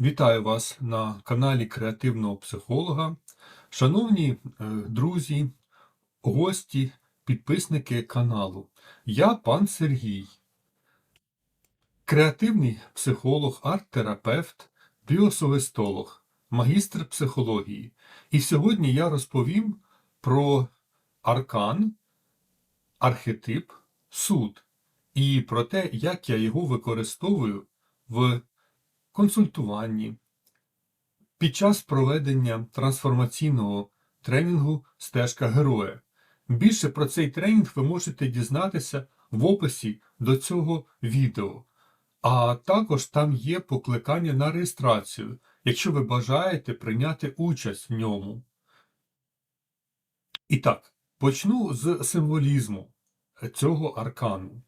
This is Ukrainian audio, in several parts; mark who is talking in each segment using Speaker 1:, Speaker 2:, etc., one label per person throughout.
Speaker 1: Вітаю вас на каналі Креативного психолога. Шановні е, друзі, гості, підписники каналу. Я пан Сергій, креативний психолог, арт-терапевт, біосовестолог, магістр психології. І сьогодні я розповім про аркан, архетип, суд і про те, як я його використовую в консультуванні, під час проведення трансформаційного тренінгу Стежка героя. Більше про цей тренінг ви можете дізнатися в описі до цього відео. А також там є покликання на реєстрацію, якщо ви бажаєте прийняти участь в ньому. І так, почну з символізму цього аркану.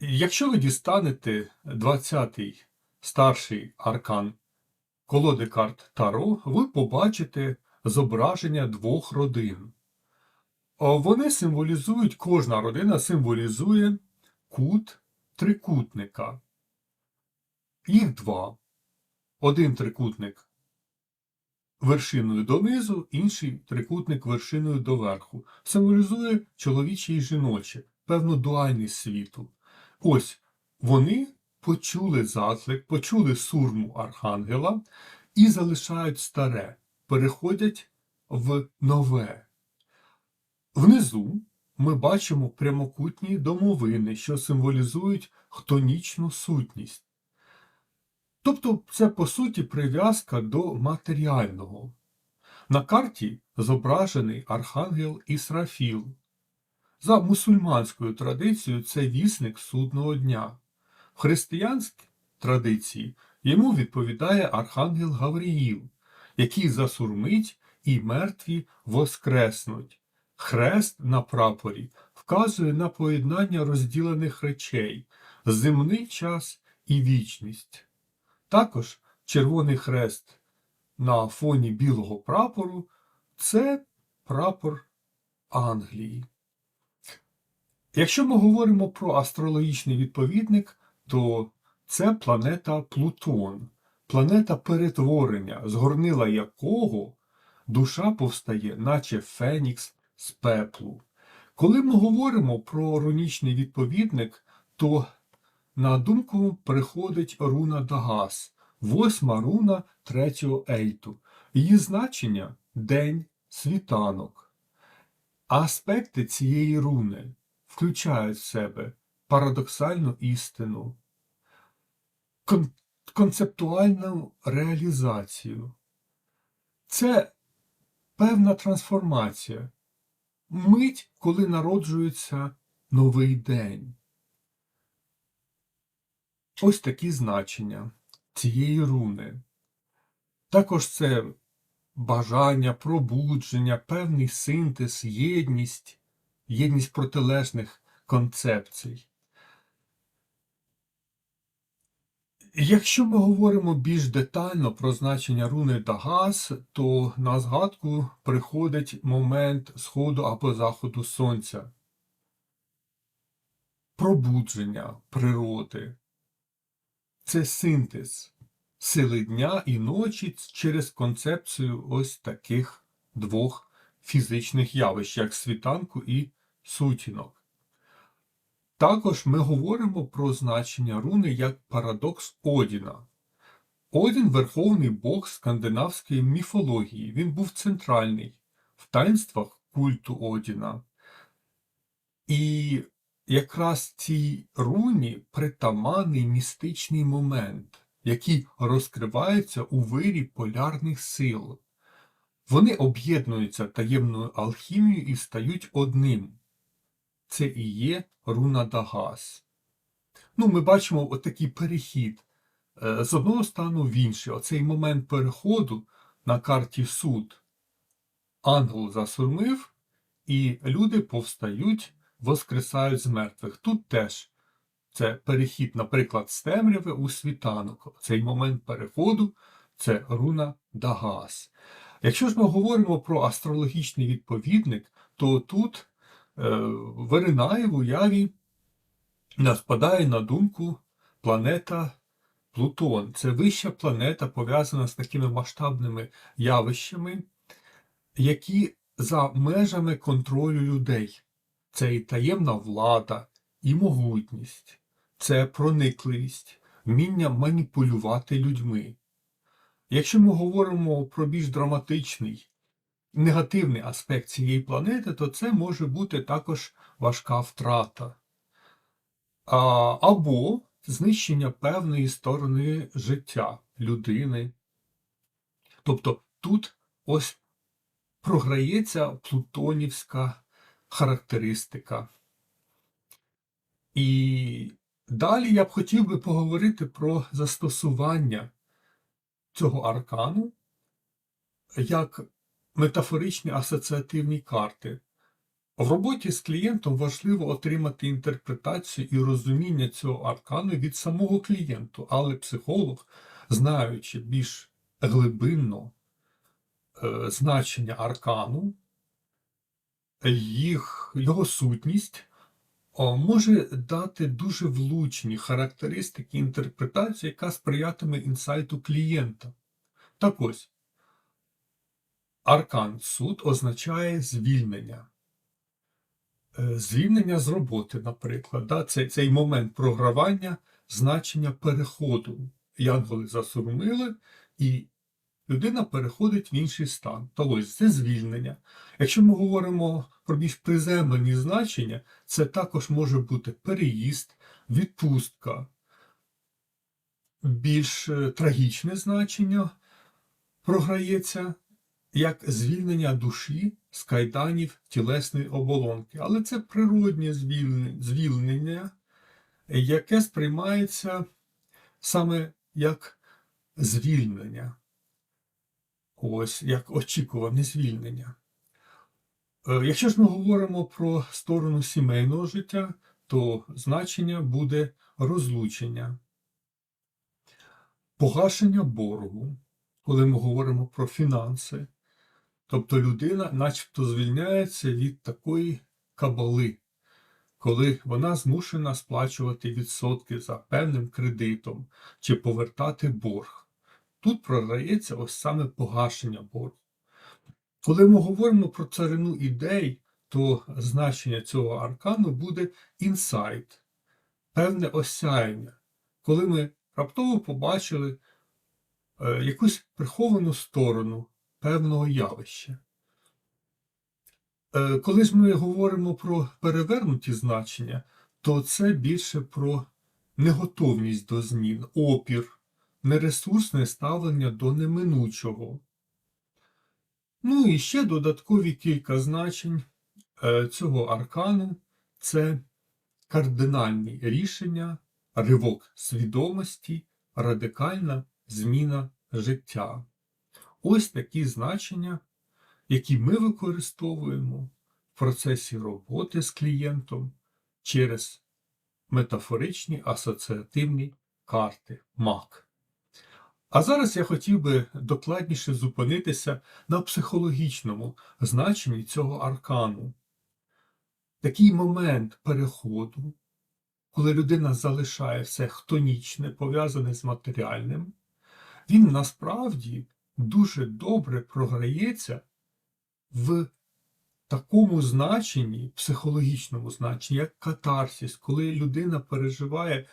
Speaker 1: Якщо ви дістанете 20-й старший аркан колоди карт Таро, ви побачите зображення двох родин. Вони символізують, кожна родина символізує кут трикутника. Їх два. Один трикутник вершиною донизу, інший трикутник вершиною доверху. Символізує чоловіче і жіноче, певну дуальність світу. Ось вони почули заклик, почули сурму архангела і залишають старе, переходять в нове. Внизу ми бачимо прямокутні домовини, що символізують хтонічну сутність. Тобто це, по суті, прив'язка до матеріального. На карті зображений архангел Ісрафіл. За мусульманською традицією це вісник судного дня. В християнській традиції йому відповідає архангел Гавріїл, який засурмить і мертві воскреснуть. Хрест на прапорі вказує на поєднання розділених речей, земний час і вічність. Також червоний хрест на фоні білого прапору це прапор Англії. Якщо ми говоримо про астрологічний відповідник, то це планета Плутон, планета перетворення, з горнила якого душа повстає, наче Фенікс з пеплу. Коли ми говоримо про рунічний відповідник, то на думку приходить руна Дагас, восьма руна третього ейту. Її значення день, світанок. Аспекти цієї руни включають в себе парадоксальну істину, концептуальну реалізацію. Це певна трансформація, мить, коли народжується новий день. Ось такі значення цієї руни. Також це бажання, пробудження, певний синтез, єдність, єдність протилежних концепцій. Якщо ми говоримо більш детально про значення руни Дагас, то на згадку приходить момент сходу або заходу сонця, пробудження природи. Це синтез сили дня і ночі через концепцію ось таких двох фізичних явищ, як світанку і сутінок. Також ми говоримо про значення руни як парадокс Одіна. Одін верховний бог скандинавської міфології. Він був центральний в таїнствах культу Одіна. І якраз цій руні притаманний містичний момент, який розкривається у вирі полярних сил. Вони об'єднуються таємною алхімією і стають одним. Це і є руна Дагас. Ну, Ми бачимо отакий перехід е, з одного стану в інший. Оцей момент переходу на карті суд. Ангел засурмив, і люди повстають, воскресають з мертвих. Тут теж це перехід, наприклад, з темряви у світанок. Цей момент переходу це руна Дагас. Якщо ж ми говоримо про астрологічний відповідник, то тут виринає в уяві, спадає на думку планета Плутон це вища планета, пов'язана з такими масштабними явищами, які за межами контролю людей. Це і таємна влада, і могутність, це проникливість, вміння маніпулювати людьми. Якщо ми говоримо про більш драматичний, негативний аспект цієї планети, то це може бути також важка втрата. А, або знищення певної сторони життя людини. Тобто тут ось програється плутонівська характеристика. І далі я б хотів би поговорити про застосування цього аркану як метафоричні асоціативні карти. В роботі з клієнтом важливо отримати інтерпретацію і розуміння цього аркану від самого клієнту, але психолог, знаючи більш глибинно е, значення аркану, їх, його сутність, може дати дуже влучні характеристики інтерпретації, яка сприятиме інсайту клієнта. Так ось, аркан суд означає звільнення. Е, Звільнення з роботи, наприклад, да, цей, цей момент програвання, значення переходу. Янголи засурмили, і людина переходить в інший стан. То ось це звільнення. Якщо ми говоримо про більш приземлені значення, це також може бути переїзд, відпустка, більш е, трагічне значення програється як звільнення душі з кайданів тілесної оболонки. Але це природнє звільнення, яке сприймається саме як звільнення. Ось як очікуване звільнення. Е, Якщо ж ми говоримо про сторону сімейного життя, то значення буде розлучення, погашення боргу, коли ми говоримо про фінанси. Тобто людина начебто звільняється від такої кабали, коли вона змушена сплачувати відсотки за певним кредитом чи повертати борг. Тут програється ось саме погашення боргу. Коли ми говоримо про царину ідей, то значення цього аркану буде інсайт, певне осяяння, коли ми раптово побачили е, якусь приховану сторону певного явища. Е, Коли ж ми говоримо про перевернуті значення, то це більше про неготовність до змін, опір, нересурсне ставлення до неминучого. Ну і ще додаткові кілька значень е, цього аркану це кардинальні рішення, ривок свідомості, радикальна зміна життя. Ось такі значення, які ми використовуємо в процесі роботи з клієнтом через метафоричні асоціативні карти МАК. А зараз я хотів би докладніше зупинитися на психологічному значенні цього аркану. Такий момент переходу, коли людина залишає все хтонічне, пов'язане з матеріальним, він насправді дуже добре програється в такому значенні, психологічному значенні, як катарсіс, коли людина переживає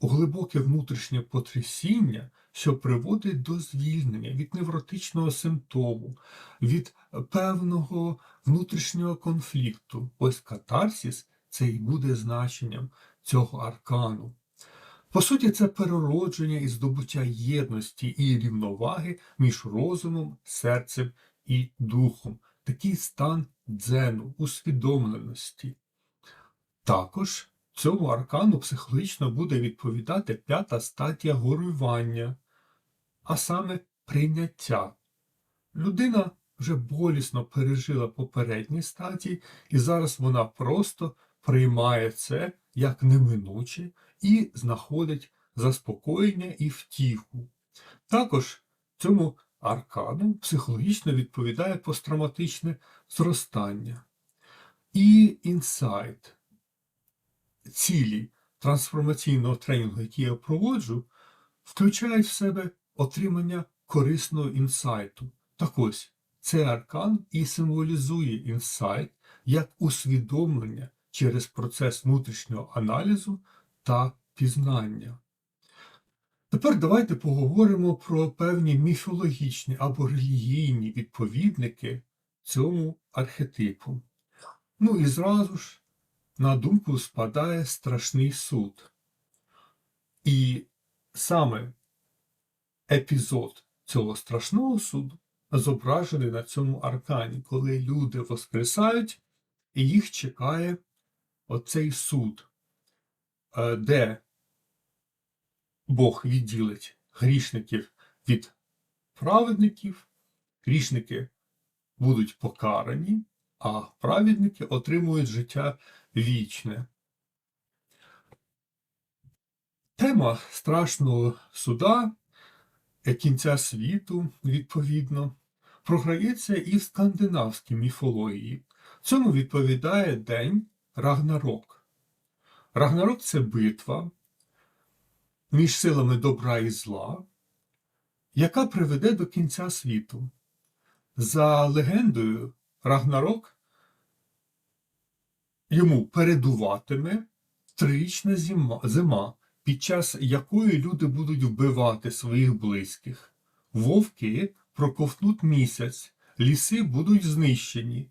Speaker 1: глибоке внутрішнє потрясіння, що приводить до звільнення від невротичного симптому, від певного внутрішнього конфлікту. Ось катарсіс це і буде значенням цього аркану. По суті, це переродження і здобуття єдності і рівноваги між розумом, серцем і духом, такий стан дзену, усвідомленості. Також цьому аркану психологічно буде відповідати п'ята стадія горювання, а саме прийняття. Людина вже болісно пережила попередні стадії, і зараз вона просто приймає це як неминуче і знаходить заспокоєння і втіху. Також цьому аркану психологічно відповідає посттравматичне зростання і інсайт. Цілі трансформаційного тренінгу, який я проводжу, включають в себе отримання корисного інсайту. Так ось, цей аркан і символізує інсайт як усвідомлення через процес внутрішнього аналізу та пізнання. Тепер давайте поговоримо про певні міфологічні або релігійні відповідники цьому архетипу. Ну і зразу ж на думку спадає страшний суд. І саме епізод цього страшного суду зображений на цьому аркані, коли люди воскресають і їх чекає оцей суд, де Бог відділить грішників від праведників, грішники будуть покарані, а праведники отримують життя вічне. Тема страшного суда е, кінця світу, відповідно, програється і в скандинавській міфології. Цьому відповідає день Рагнарок. Рагнарок це битва між силами добра і зла, яка приведе до кінця світу. За легендою, Рагнарок йому передуватиме трирічна зима, під час якої люди будуть вбивати своїх близьких. Вовки проковтнуть місяць, ліси будуть знищені,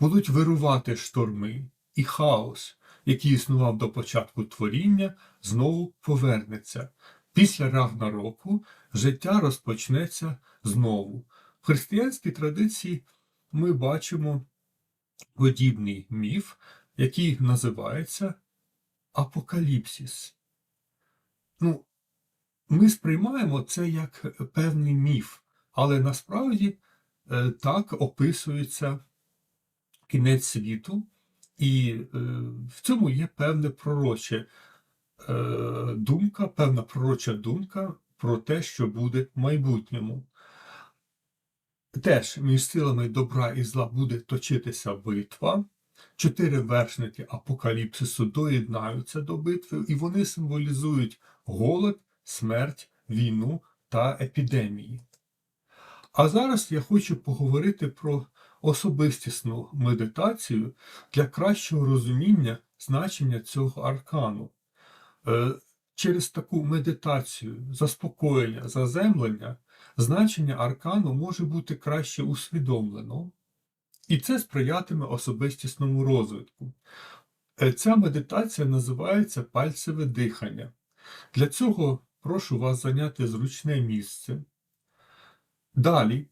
Speaker 1: будуть вирувати шторми, і хаос, який існував до початку творіння, знову повернеться. Після Рагнароку життя розпочнеться знову. В християнській традиції ми бачимо подібний міф, який називається Апокаліпсис. Ну, ми сприймаємо це як певний міф, але насправді е, так описується кінець світу, і е, в цьому є певна пророча е, думка, певна пророча думка про те, що буде в майбутньому. Теж між силами добра і зла буде точитися битва. Чотири вершники апокаліпсису доєднаються до битви, і вони символізують голод, смерть, війну та епідемії. А зараз я хочу поговорити про особистісну медитацію для кращого розуміння значення цього аркану. Е, Через таку медитацію, заспокоєння, заземлення, значення аркану може бути краще усвідомлено, і це сприятиме особистісному розвитку. Е, Ця медитація називається пальцеве дихання. Для цього прошу вас зайняти зручне місце. Далі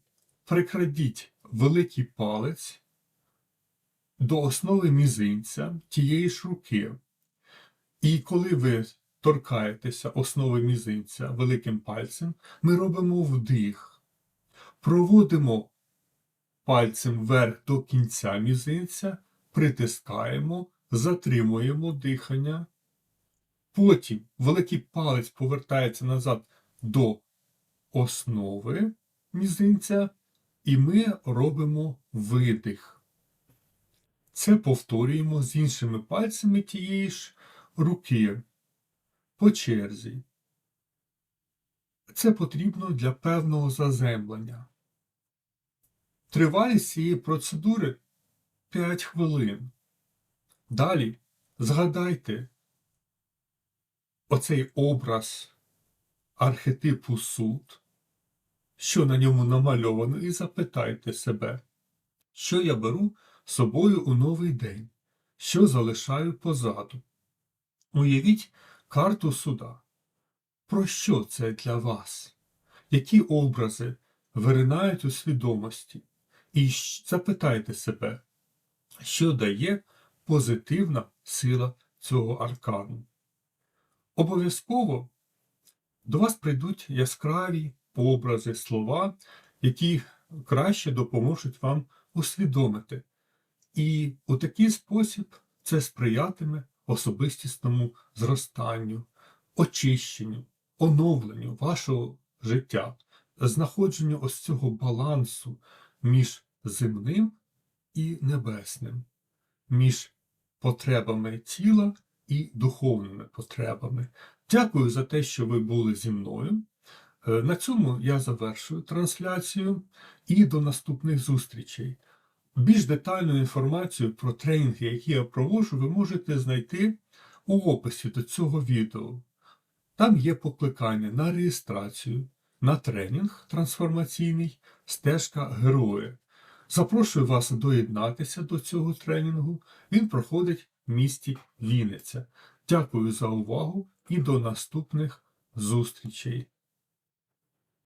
Speaker 1: прикрадіть великий палець до основи мізинця тієї ж руки. І коли ви торкаєтеся основи мізинця великим пальцем, ми робимо вдих, проводимо пальцем вверх до кінця мізинця, притискаємо, затримуємо дихання. Потім великий палець повертається назад до основи мізинця, і ми робимо видих. Це повторюємо з іншими пальцями тієї ж руки по черзі. Це потрібно для певного заземлення. Тривалість цієї процедури 5 хвилин. Далі згадайте оцей образ архетипу суд, що на ньому намальовано, і запитайте себе, що я беру з собою у новий день, що залишаю позаду. Уявіть карту суда. Про що це для вас? Які образи виринають у свідомості? І запитайте себе, що дає позитивна сила цього аркану. Обов'язково до вас прийдуть яскраві образи, слова, які краще допоможуть вам усвідомити. І у такий спосіб це сприятиме особистісному зростанню, очищенню, оновленню вашого життя, знаходженню ось цього балансу між земним і небесним, між потребами тіла і духовними потребами. Дякую за те, що ви були зі мною. Е, На цьому я завершую трансляцію і до наступних зустрічей. Більш детальну інформацію про тренінги, які я проводжу, ви можете знайти у описі до цього відео. Там є покликання на реєстрацію, на тренінг трансформаційний стежка героя. Запрошую вас доєднатися до цього тренінгу. Він проходить в місті Вінниця. Дякую за увагу і до наступних зустрічей.